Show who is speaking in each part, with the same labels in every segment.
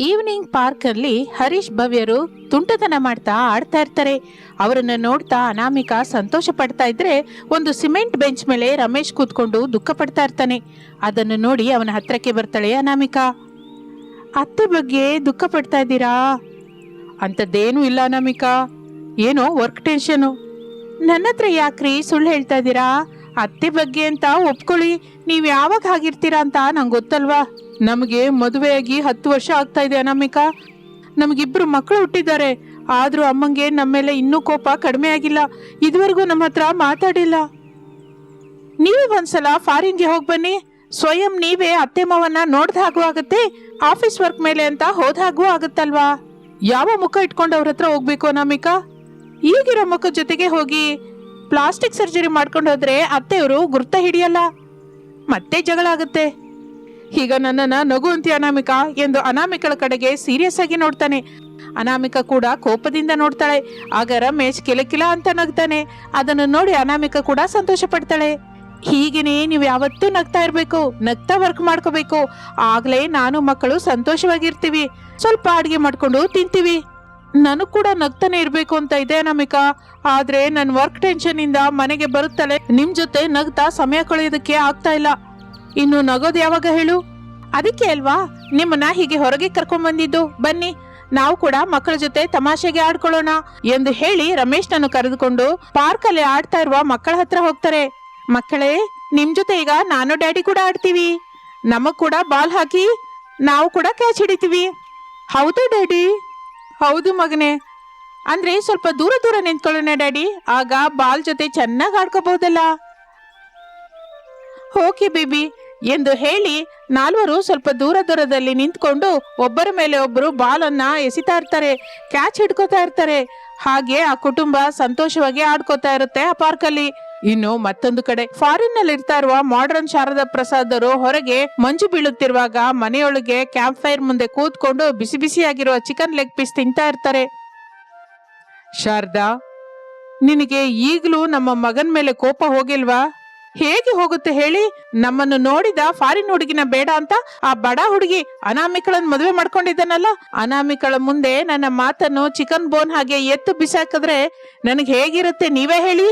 Speaker 1: Evening park ಅಲ್ಲಿ ಹರೀಶ್ ಭವ್ಯರು ತುಂಟತನ ಮಾಡ್ತಾ ಆಡ್ತಾ ಇರ್ತಾರೆ. ಅವರನ್ನ ನೋಡ್ತಾ ಅನಾಮಿಕಾ ಸಂತೋಷ ಪಡ್ತಾ ಇದ್ರೆ ಒಂದು ಸಿಮೆಂಟ್ ಬೆಂಚ್ ಮೇಲೆ ರಮೇಶ್ ಕೂತ್ಕೊಂಡು ದುಃಖ ಪಡ್ತಾ ಇರ್ತಾನೆ. ಅದನ್ನು ನೋಡಿ ಅವನ ಹತ್ರಕ್ಕೆ ಬರ್ತಾಳೆ ಅನಾಮಿಕಾ. ಅತ್ತೆ ಬಗ್ಗೆ ದುಃಖ ಪಡ್ತಾ ಇದ್ದೀರಾ? ಅಂಥದ್ದೇನೂ ಇಲ್ಲ ಅನಾಮಿಕಾ. ಏನೋ ವರ್ಕ್ ಟೆನ್ಷನು ನನ್ನ ಹತ್ರ ಯಾಕ್ರಿ ಸುಳ್ಳು ಹೇಳ್ತಾ ಇದ್ದೀರಾ? ಅತ್ತೆ ಬಗ್ಗೆ ಅಂತ ಒಪ್ಕೊಳ್ಳಿ. ನೀವು ಯಾವಾಗ ಆಗಿರ್ತೀರಾ ಅಂತ ನಂಗೆ ಗೊತ್ತಲ್ವಾ? ನಮಗೆ ಮದುವೆಯಾಗಿ ಹತ್ತು ವರ್ಷ ಆಗ್ತಾ ಇದೆ ಅನಾಮಿಕಾ. ನಮಗಿಬ್ರು ಮಕ್ಕಳು ಹುಟ್ಟಿದ್ದಾರೆ. ಆದ್ರೂ ಅಮ್ಮಂಗೆ ನಮ್ಮ ಮೇಲೆ ಇನ್ನೂ ಕೋಪ ಕಡಿಮೆ ಆಗಿಲ್ಲ. ಇದುವರೆಗೂ ನಮ್ಮ ಹತ್ರ ಮಾತಾಡಿಲ್ಲ. ನೀವೇ ಒಂದ್ಸಲ ಫಾರಿನ್ಗೆ ಹೋಗಿ ಬನ್ನಿ. ಸ್ವಯಂ ನೀವೇ ಅತ್ತೆ ಮಾವನ್ನ ನೋಡ್ದ ಹಾಗೂ ಆಗುತ್ತೆ, ಆಫೀಸ್ ವರ್ಕ್ ಮೇಲೆ ಅಂತ ಹೋದ ಹಾಗೂ ಆಗುತ್ತಲ್ವಾ? ಯಾವ ಮುಖ ಇಟ್ಕೊಂಡು ಅವ್ರ ಹತ್ರ ಹೋಗ್ಬೇಕು ಅನಾಮಿಕಾ? ಈಗಿರೋ ಮುಖ ಜೊತೆಗೆ ಹೋಗಿ ಪ್ಲಾಸ್ಟಿಕ್ ಸರ್ಜರಿ ಮಾಡ್ಕೊಂಡು ಹೋದ್ರೆ ಅತ್ತೆಯವರು ಗುರ್ತ ಹಿಡಿಯಲ್ಲ. ಮತ್ತೆ ಜಗಳ ಆಗುತ್ತೆ. ಈಗ ನನ್ನನ್ನ ನಗು ಅಂತಿ ಅನಾಮಿಕ ಎಂದು ಅನಾಮಿಕಳ ಕಡೆಗೆ ಸೀರಿಯಸ್ ಆಗಿ ನೋಡ್ತಾನೆ. ಅನಾಮಿಕ ಕೂಡ ಕೋಪದಿಂದ ನೋಡ್ತಾಳೆ. ಆಗ ರಮೇಶ್ ಕಿಲಕಿಲ ಅಂತ ನಗ್ತಾನೆ. ಅದನ್ನು ನೋಡಿ ಅನಾಮಿಕ ಕೂಡ ಸಂತೋಷ ಪಡ್ತಾಳೆ ಹೀಗೇನೆ ನೀವು ಯಾವತ್ತೂ ನಗ್ತಾ ಇರಬೇಕು. ನಗ್ತಾ ವರ್ಕ್ ಮಾಡ್ಕೋಬೇಕು. ಆಗ್ಲೇ ನಾನು ಮಕ್ಕಳು ಸಂತೋಷವಾಗಿರ್ತೀವಿ. ಸ್ವಲ್ಪ ಅಡಿಗೆ ಮಾಡ್ಕೊಂಡು ತಿಂತೀವಿ. ನನಗ್ ಕೂಡ ನಗ್ತಾನೆ ಇರ್ಬೇಕು ಅಂತ ಇದೆ ಅನಾಮಿಕ. ಆದ್ರೆ ನನ್ನ ವರ್ಕ್ ಟೆನ್ಷನ್ ಇಂದ ಮನೆಗೆ ಬರುತ್ತಲೇ ನಿಮ್ ಜೊತೆ ನಗ್ತಾ ಸಮಯ ಕಳೆಯೋದಕ್ಕೆ ಆಗ್ತಾ ಇಲ್ಲ. ಇನ್ನು ನಗೋದು ಯಾವಾಗ ಹೇಳು? ಅದಕ್ಕೆ ಅಲ್ವಾ? ನಿಮ್ಮನ್ನ ಹೀಗೆ ಹೊರಗೆ ಕರ್ಕೊಂಡ್ ಬಂದಿದ್ದು ಬನ್ನಿ, ನಾವು ಕೂಡ ಮಕ್ಕಳ ಜೊತೆ ತಮಾಷೆಗೆ ಆಡ್ಕೊಳ್ಳೋಣ ಎಂದು ಹೇಳಿ ರಮೇಶ್ನನ್ನು ಕರೆದುಕೊಂಡು ಪಾರ್ಕ್ ಅಲ್ಲಿ ಆಡ್ತಾ ಇರುವ ಮಕ್ಕಳ ಹತ್ರ ಹೋಗ್ತಾರೆ. ಮಕ್ಕಳೇ, ನಿಮ್ ಜೊತೆ ಈಗ ನಾನು ಡ್ಯಾಡಿ ಕೂಡ ಆಡ್ತೀವಿ. ನಮಗ್ ಕೂಡ ಬಾಲ್ ಹಾಕಿ ನಾವು ಕೂಡ ಕ್ಯಾಚ್ ಹಿಡಿತೀವಿ. ಹೌದು ಡ್ಯಾಡಿ? ಹೌದು ಮಗನೇ. ಅಂದ್ರೆ ಸ್ವಲ್ಪ ದೂರ ದೂರ ನಿಂತ್ಕೊಳ್ಳೋಣ ಡ್ಯಾಡಿ. ಆಗ ಬಾಲ್ ಜೊತೆ ಚೆನ್ನಾಗಿ ಆಡ್ಕೋಬಹುದಲ್ಲ. ಓಕೆ ಬೇಬಿ ಎಂದು ಹೇಳಿ ನಾಲ್ವರು ಸ್ವಲ್ಪ ದೂರ ದೂರದಲ್ಲಿ ನಿಂತ್ಕೊಂಡು ಒಬ್ಬರ ಮೇಲೆ ಒಬ್ಬರು ಬಾಲನ್ನ ಎಸಿತಾ ಇರ್ತಾರೆ, ಕ್ಯಾಚ್ ಹಿಡ್ಕೋತಾ ಇರ್ತಾರೆ. ಹಾಗೆ ಆ ಕುಟುಂಬ ಸಂತೋಷವಾಗಿ ಆಡ್ಕೋತಾ ಇರುತ್ತೆ ಆ ಪಾರ್ಕಲ್ಲಿ. ಇನ್ನು ಮತ್ತೊಂದು ಕಡೆ ಫಾರಿನ್ನಲ್ಲಿ ಇರ್ತಾ ಇರುವ ಮಾಡರ್ನ್ ಶಾರದಾ ಪ್ರಸಾದರು ಹೊರಗೆ ಮಂಜು ಬೀಳುತ್ತಿರುವಾಗ ಮನೆಯೊಳಗೆ ಕ್ಯಾಂಪ್ ಫೈರ್ ಮುಂದೆ ಕೂತ್ಕೊಂಡು ಬಿಸಿ ಬಿಸಿಯಾಗಿರುವ ಚಿಕನ್ ಲೆಗ್ ಪೀಸ್ ತಿಂತಾ ಇರ್ತಾರೆ. ಶಾರದಾ, ನಿನಗೆ ಈಗಲೂ ನಮ್ಮ ಮಗನ ಮೇಲೆ ಕೋಪ ಹೋಗಿಲ್ವಾ? ಹೇಗೆ ಹೋಗುತ್ತೆ ಹೇಳಿ? ನಮ್ಮನ್ನು ನೋಡಿದ ಫಾರಿನ್ ಹುಡುಗಿನ ಬೇಡ ಅಂತ ಆ ಬಡ ಹುಡುಗಿ ಅನಾಮಿಕಳನ್ ಮದುವೆ ಮಾಡ್ಕೊಂಡಿದ್ದಾನಲ್ಲ? ಅನಾಮಿಕಳ ಮುಂದೆ ನನ್ನ ಮಾತನ್ನು ಚಿಕನ್ ಬೋನ್ ಹಾಗೆ ಎತ್ತು ಬಿಸಾಕಿದ್ರೆ ನನಗೆ ಹೇಗಿರುತ್ತೆ ನೀವೇ ಹೇಳಿ?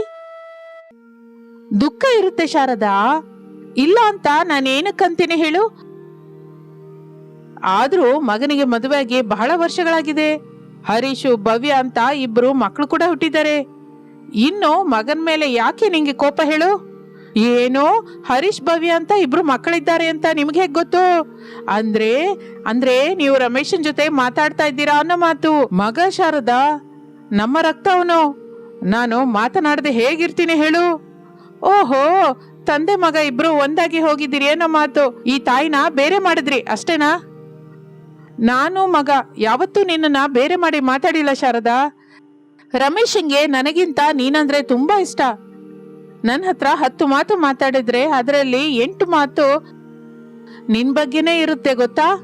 Speaker 1: ದುಃಖ ಇರುತ್ತೆ ಶಾರದಾ. ಇಲ್ಲ ಅಂತ ನಾನೇನಕ್ಕಂತೀನಿ ಹೇಳು? ಆದ್ರೂ ಮಗನಿಗೆ ಮದುವೆಯಾಗಿ ಬಹಳ ವರ್ಷಗಳಾಗಿದೆ. ಹರೀಶು, ಭವ್ಯ ಅಂತ ಇಬ್ರು ಮಕ್ಕಳು ಕೂಡ ಹುಟ್ಟಿದ್ದಾರೆ. ಇನ್ನು ಮಗನ್ ಮೇಲೆ ಯಾಕೆ ನಿಂಗೆ ಕೋಪ ಹೇಳು? ಏನೋ ಹರೀಶ್ ಭವ್ಯ ಅಂತ ಇಬ್ರು ಮಕ್ಕಳಿದ್ದಾರೆ ಅಂತ ನಿಮ್ಗೆ ಹೇಗ್ ಗೊತ್ತು? ಅಂದ್ರೆ ಅಂದ್ರೆ ನೀವು ರಮೇಶನ್ ಜೊತೆ ಮಾತಾಡ್ತಾ ಇದ್ದೀರಾ ಅನ್ನೋ ಮಾತು. ಮಗ ಶಾರದಾ, ನಮ್ಮ ರಕ್ತ ಅವನು. ನಾನು ಮಾತನಾಡದೆ ಹೇಗಿರ್ತೀನಿ ಹೇಳು. ಓಹೋ, ತಂದೆ ಮಗ ಇಬ್ರು ಒಂದಾಗಿ ಹೋಗಿದ್ದೀರಿ ಅನ್ನೋ ಮಾತು. ಈ ತಾಯಿನ ಬೇರೆ ಮಾಡಿದ್ರಿ, ಅಷ್ಟೇನಾ? ನಾನು ಮಗ, ಯಾವತ್ತೂ ನಿನ್ನನ್ನ ಬೇರೆ ಮಾಡಿ ಮಾತಾಡಿಲ್ಲ ಶಾರದಾ. ರಮೇಶಂಗೆ ನನಗಿಂತ ನೀನಂದ್ರೆ ತುಂಬಾ ಇಷ್ಟ. ನನ್ನ ಹತ್ರ ಹತ್ತು ಮಾತು ಮಾತಾಡಿದ್ರೆ ಅದರಲ್ಲಿ ಎಂಟು ಮಾತು ನಿನ್ ಬಗ್ಗೆನೇ ಇರುತ್ತೆ, ಗೊತ್ತಾ?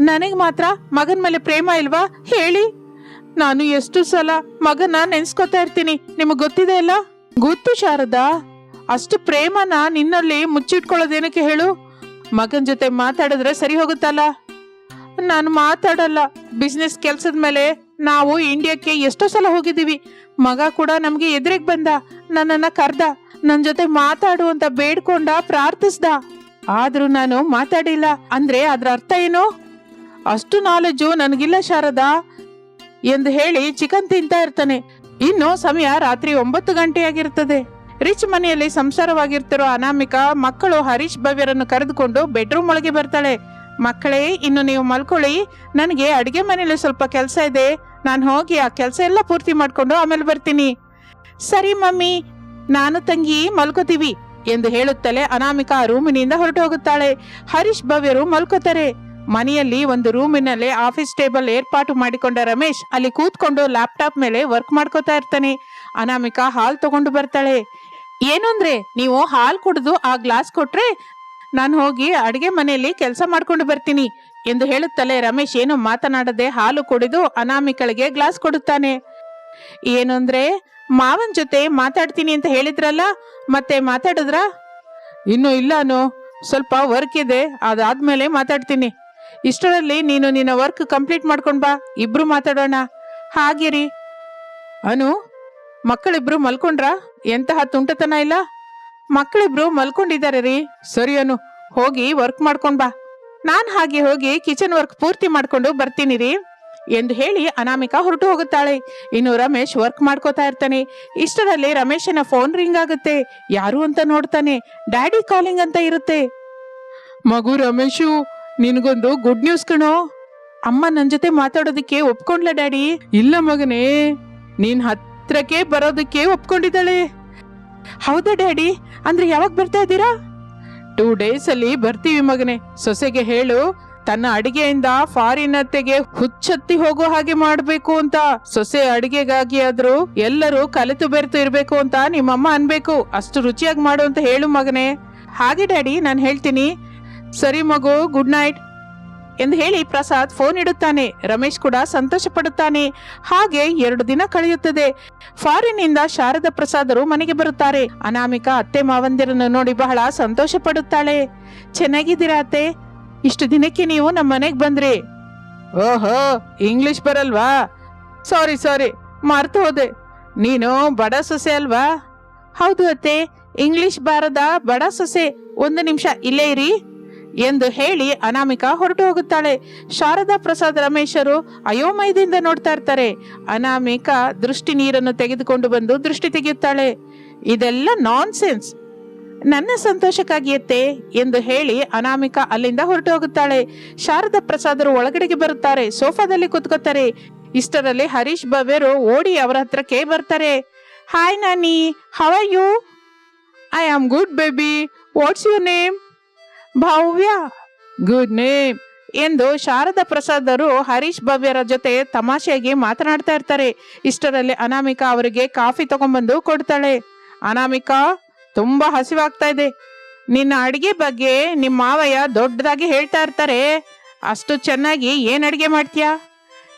Speaker 1: ನನಗ್ ಮಾತ್ರ ಮಗನ ಮೇಲೆ ಪ್ರೇಮ ಇಲ್ವಾ? ಹೇಳಿ. ನಾನು ಎಷ್ಟು ಸಲ ಮಗನ ನೆನ್ಸ್ಕೊತಾ ಇರ್ತೀನಿ. ನಿಮಗ್ ಗೊತ್ತಿದೆ ಅಲ್ಲ? ಗೊತ್ತು, ಶಾರದಾ. ಅಷ್ಟು ಪ್ರೇಮನ ನಿನ್ನಲ್ಲಿ ಮುಚ್ಚಿಟ್ಕೊಳ್ಳೋದೇನಕ್ಕೆ ಹೇಳು? ಮಗನ ಜೊತೆ ಮಾತಾಡಿದ್ರೆ ಸರಿ ಹೋಗುತ್ತಲ್ಲ? ನಾನು ಮಾತಾಡಲ್ಲ. ಬಿಸ್ನೆಸ್ ಕೆಲ್ಸದ ಮೇಲೆ ನಾವು ಇಂಡಿಯಾಕ್ಕೆ ಎಷ್ಟೋ ಸಲ ಹೋಗಿದ್ದೀವಿ. ಮಗ ಕೂಡ ನಮಗೆ ಎದುರಿಗೆ ಬಂದ? ನನ್ನನ್ನ ಕರ್ದ? ನನ್ ಜೊತೆ ಮಾತಾಡು ಅಂತ ಬೇಡ್ಕೊಂಡ ಪ್ರಾರ್ಥಿಸ್ದ. ಆದ್ರೂ ನಾನು ಮಾತಾಡಿಲ್ಲ. ಅಂದ್ರೆ ಅದ್ರ ಅರ್ಥ ಏನು? ಅಷ್ಟು ನಾಲೆಜು ನನಗಿಲ್ಲ ಶಾರದಾ. ಎಂದು ಹೇಳಿ ಚಿಕನ್ ತಿಂತಾ ಇರ್ತಾನೆ. ಇನ್ನು ಸಮಯ ರಾತ್ರಿ ಒಂಬತ್ತು ಗಂಟೆಯಾಗಿರ್ತದೆ. ರಿಚ್ ಮನೆಯಲ್ಲಿ ಸಂಸಾರವಾಗಿರ್ತಿರೋ ಅನಾಮಿಕ ಮಕ್ಕಳು ಹರೀಶ್ ಭವ್ಯರನ್ನು ಕರೆದುಕೊಂಡು ಬೆಡ್ರೂಮ್ ಒಳಗೆ ಬರ್ತಾಳೆ. ಮಕ್ಕಳೇ, ಇನ್ನು ನೀವು ಮಲ್ಕೊಳ್ಳಿ. ನನಗೆ ಅಡಿಗೆ ಮನೆಯಲ್ಲಿ ಸ್ವಲ್ಪ ಕೆಲಸ ಇದೆ. ನಾನು ಹೋಗಿ ಆ ಕೆಲಸ ಎಲ್ಲ ಪೂರ್ತಿ ಮಾಡಿಕೊಂಡು ಆಮೇಲೆ ಬರ್ತೀನಿ. ಸರಿ ಮಮ್ಮಿ. ನಾನು ತಂಗಿ ಮಲ್ಕೋತೀವಿ ಎಂದು ಹೇಳುತ್ತಲೇ ಅನಾಮಿಕಾ ರೂಮಿನಿಂದ ಹೊರಟು ಹೋಗುತ್ತಾಳೆ ಹರೀಶ್ ಭವ್ಯರು ಮಲ್ಕೋತಾರೆ. ಮನೆಯಲ್ಲಿ ಒಂದು ರೂಮಿನಲ್ಲಿ ಆಫೀಸ್ ಟೇಬಲ್ ಏರ್ಪಾಟು ಮಾಡಿಕೊಂಡ ರಮೇಶ್ ಅಲ್ಲಿ ಕೂತ್ಕೊಂಡು ಲ್ಯಾಪ್ಟಾಪ್ ಮೇಲೆ ವರ್ಕ್ ಮಾಡ್ಕೋತಾ ಇರ್ತಾನೆ. ಅನಾಮಿಕಾ ಹಾಲ್ ತಗೊಂಡು ಬರ್ತಾಳೆ. ಏನು ಅಂದ್ರೆ, ನೀವು ಹಾಲ್ ಕುಡಿದು ಆ ಗ್ಲಾಸ್ ಕೊಟ್ರೆ ನಾನು ಹೋಗಿ ಅಡಿಗೆ ಮನೆಯಲ್ಲಿ ಕೆಲಸ ಮಾಡ್ಕೊಂಡು ಬರ್ತೀನಿ ಎಂದು ಹೇಳುತ್ತಲೇ ರಮೇಶ್ ಏನು ಮಾತನಾಡದೆ ಹಾಲು ಕುಡಿದು ಅನಾಮಿಕಳಿಗೆ ಗ್ಲಾಸ್ ಕೊಡುತ್ತಾನೆ. ಏನು ಅಂದ್ರೆ ಮಾವನ್ ಜೊತೆ ಮಾತಾಡ್ತೀನಿ ಅಂತ ಹೇಳಿದ್ರಲ್ಲ, ಮತ್ತೆ ಮಾತಾಡಿದ್ರ? ಇನ್ನು ಇಲ್ಲಾನು ಸ್ವಲ್ಪ ವರ್ಕ್ ಇದೆ, ಅದಾದ್ಮೇಲೆ ಮಾತಾಡ್ತೀನಿ. ಇಷ್ಟರಲ್ಲಿ ನೀನು ನಿನ್ನ ವರ್ಕ್ ಕಂಪ್ಲೀಟ್ ಮಾಡ್ಕೊಂಡ್ ಬಾ, ಇಬ್ರು ಮಾತಾಡೋಣ. ಹಾಗಿರಿ. ಅನು, ಮಕ್ಕಳಿಬ್ರು ಮಲ್ಕೊಂಡ್ರ? ಎಂತಹ ತುಂಟತನ ಇಲ್ಲ? ಮಕ್ಕಳಿಬ್ರು ಮಲ್ಕೊಂಡಿದ್ದಾರೆ ರೀ. ಸರಿ ಅನು, ಹೋಗಿ ವರ್ಕ್ ಮಾಡ್ಕೊಂಡ್ ಬಾ. ನಾನ್ ಹಾಗೆ ಹೋಗಿ ಕಿಚನ್ ವರ್ಕ್ ಪೂರ್ತಿ ಮಾಡ್ಕೊಂಡು ಬರ್ತೀನಿ ರೀ. ಎಂದು ಹೇಳಿ ಅನಾಮಿಕಾ ಹೊರಟು ಹೋಗುತ್ತಾಳೆ. ಇನ್ನು ರಮೇಶ್ ವರ್ಕ್ ಮಾಡ್ಕೋತಾ ಇರ್ತಾನೆ. ಇಷ್ಟರಲ್ಲಿ ರಮೇಶನ ಫೋನ್ ರಿಂಗ್ ಆಗುತ್ತೆ. ಯಾರು ಅಂತ ನೋಡ್ತಾನೆ. ಡ್ಯಾಡಿ ಕಾಲಿಂಗ್ ಅಂತ ಇರುತ್ತೆ. ಮಗು ರಮೇಶು, ನಿನಗೊಂದು ಗುಡ್ ನ್ಯೂಸ್ ಕಣೋ. ಅಮ್ಮ ನನ್ನ ಜೊತೆ ಮಾತಾಡೋದಕ್ಕೆ ಒಪ್ಕೊಂಡ್ಲ ಡ್ಯಾಡಿ ಇಲ್ಲ ಮಗನೇ. ನೀನ್ ಹತ್ರಕ್ಕೆ ಬರೋದಕ್ಕೆ ಒಪ್ಕೊಂಡಿದ್ದಾಳೆ. ಹೌದಾ ಡ್ಯಾಡಿ ಅಂದ್ರೆ ಯಾವಾಗ ಬರ್ತಾ ಇದ್ದೀರಾ? ಟೂ ಡೇಸ್ ಅಲ್ಲಿ ಬರ್ತೀವಿ ಮಗನೇ. ಸೊಸೆಗೆ ಹೇಳು. ತನ್ನ ಅಡಿಗೆಯಿಂದ ಫಾರಿನ್ ಅತ್ತೆಗೆ ಹುಚ್ಚತ್ತಿ ಹೋಗೋ ಹಾಗೆ ಮಾಡ್ಬೇಕು ಅಂತ ಸೊಸೆ ಅಡಿಗೆಗಾಗಿ ಆದ್ರೂ ಎಲ್ಲರೂ ಕಲಿತು ಬೆರೆತು ಇರ್ಬೇಕು ಅಂತ ನಿಮ್ಮಮ್ಮ ಅನ್ಬೇಕು. ಅಷ್ಟು ರುಚಿಯಾಗಿ ಮಾಡು ಅಂತ ಹೇಳು ಮಗನೇ. ಹಾಗೆ ಡ್ಯಾಡಿ, ನಾನು ಹೇಳ್ತೀನಿ. ಸರಿ ಮಗು ಗುಡ್ ನೈಟ್ ಎಂದು ಹೇಳಿ ಪ್ರಸಾದ್ ಫೋನ್ ಇಡುತ್ತಾನೆ. ರಮೇಶ್ ಕೂಡ ಸಂತೋಷ ಪಡುತ್ತಾನೆ. ಹಾಗೆ ಎರಡು ದಿನ ಕಳೆಯುತ್ತದೆ. ಫಾರಿನ್ನಿಂದ ಶಾರದ ಪ್ರಸಾದರು ಮನೆಗೆ ಬರುತ್ತಾರೆ. ಅನಾಮಿಕಾ ಅತ್ತೆ ಮಾವಂದಿರನ್ನು ನೋಡಿ ಬಹಳ ಸಂತೋಷ ಪಡುತ್ತಾಳೆ. ಚೆನ್ನಾಗಿದ್ದೀರಾ ಅತ್ತೆ? ಇಷ್ಟು ದಿನಕ್ಕೆ ನೀವು ನಮ್ಮ ಮನೆಗೆ ಬಂದ್ರಿ. ಓಹೋ ಇಂಗ್ಲಿಷ್ ಬರಲ್ವಾ? ಸಾರಿ ಸಾರಿ ಮರ್ತು ಹೋದೆ. ನೀನು ಬಡ ಸೊಸೆ ಅಲ್ವಾ? ಹೌದು ಅತ್ತೆ ಇಂಗ್ಲಿಷ್ ಬಾರದ ಬಡ ಸೊಸೆ ಒಂದು ನಿಮಿಷ ಇಲ್ಲೇ ಇರಿ. ಎಂದು ಹೇಳಿ ಅನಾಮಿಕಾ ಹೊರಟು ಹೋಗುತ್ತಾಳೆ. ಶಾರದಾ ಪ್ರಸಾದ್ ರಮೇಶರು ಅಯೋಮಯದಿಂದ ನೋಡ್ತಾ ಇರ್ತಾರೆ. ಅನಾಮಿಕಾ ದೃಷ್ಟಿ ನೀರನ್ನು ತೆಗೆದುಕೊಂಡು ಬಂದು ದೃಷ್ಟಿ ತೆಗೆಯುತ್ತಾಳೆ. ಇದೆಲ್ಲ ನಾನ್ ಸೆನ್ಸ್ ನನ್ನ ಸಂತೋಷಕ್ಕಾಗಿಯತ್ತೆ ಎಂದು ಹೇಳಿ ಅನಾಮಿಕಾ ಅಲ್ಲಿಂದ ಹೊರಟು ಹೋಗುತ್ತಾಳೆ ಶಾರದಾ ಪ್ರಸಾದರು ಒಳಗಡೆಗೆ ಬರುತ್ತಾರೆ. ಸೋಫಾದಲ್ಲಿ ಕೂತ್ಕೋತಾರೆ ಇಷ್ಟರಲ್ಲಿ ಹರೀಶ್ ಭವ್ಯರು ಓಡಿ ಅವರ ಹತ್ರಕ್ಕೆ ಬರ್ತಾರೆ. Hi Nani how are you I am good baby what's your name Bhavya. Good name ಎಂದು ಶಾರದಾ ಪ್ರಸಾದರು ಹರೀಶ್ ಭವ್ಯರ ಜೊತೆ ತಮಾಷೆಯಾಗಿ ಮಾತನಾಡ್ತಾ ಇರ್ತಾರೆ. ಇಷ್ಟರಲ್ಲಿ ಅನಾಮಿಕಾ ಅವರಿಗೆ ಕಾಫಿ ತಗೊಂಡ್ಬಂದು ಕೊಡ್ತಾಳೆ. ಅನಾಮಿಕಾ ತುಂಬಾ ಹಸಿವಾಗ್ತಾ ಇದೆ. ನಿನ್ನ ಅಡಿಗೆ ಬಗ್ಗೆ ನಿಮ್ಮ ಮಾವಯ್ಯ ದೊಡ್ಡದಾಗಿ ಹೇಳ್ತಾ ಇರ್ತಾರೆ. ಅಷ್ಟು ಚೆನ್ನಾಗಿ ಏನ್ ಅಡಿಗೆ ಮಾಡ್ತೀಯಾ?